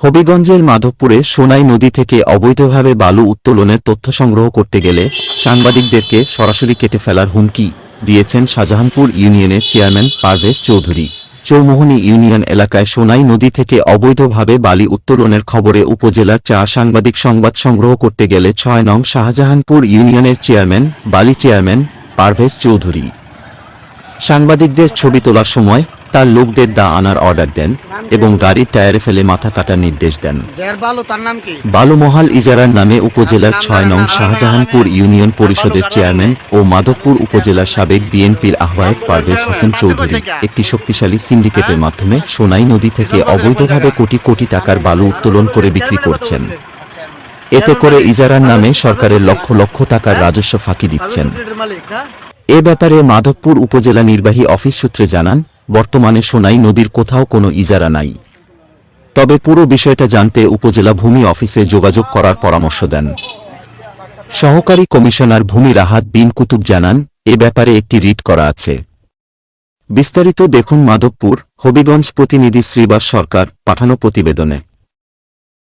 হবিগঞ্জের মাধবপুরে সোনাই নদী থেকে অবৈধভাবে বালু উত্তোলনের তথ্য সংগ্রহ করতে গেলে সাংবাদিকদেরকে সরাসরি কেটে ফেলার হুমকি দিয়েছেন শাহজাহানপুর ইউনিয়নের chairman Parvez Chowdhury. Choumohani union area Sonai নদী থেকে অবৈধভাবে বালি উত্তোলনের খবরে উপজেলার চা সাংবাদিক সংবাদ সংগ্রহ করতে গেলে ছয় নং শাহজাহানপুর ইউনিয়নের চেয়ারম্যান, বালি চেয়ারম্যান পারভেজ চৌধুরী। সাংবাদিকদের ছবি তোলার সময় তার লোকদের দা আনার অর্ডার দেন এবং গাড়ির টায়ারে ফেলে মাথা কাটার নির্দেশ দেন। বালুমহাল ইজারার নামে উপজেলার ছয় নং শাহজাহানপুর ইউনিয়ন পরিষদের চেয়ারম্যান ও মাধবপুর উপজেলার সাবেক বিএনপির আহ্বায়ক পারভেজ হোসেন চৌধুরী। একটি শক্তিশালী সিন্ডিকেটের মাধ্যমে সোনাই নদী থেকে অবৈধভাবে কোটি কোটি টাকার বালু উত্তোলন করে বিক্রি করছেন। এতে করে ইজারার নামে সরকারের লক্ষ লক্ষ টাকার রাজস্ব ফাঁকি দিচ্ছেন। হ্যাঁ? এ ব্যাপারে মাধবপুর উপজেলা নির্বাহী অফিস সূত্রে জানান বর্তমানে সোনাই নদীর কোথাও কোনো ইজারা নাই। তবে পুরো বিষয়টা জানতে উপজেলা ভূমি অফিসে যোগাযোগ করার পরামর্শ দেন। সহকারী কমিশনার ভূমি রাহাত বিন কুতুব জানান, এ ব্যাপারে একটি রিট করা আছে। বিস্তারিত দেখুন মাধবপুর, হবিগঞ্জ প্রতিনিধি শ্রীবাস সরকার পাঠানো প্রতিবেদনে।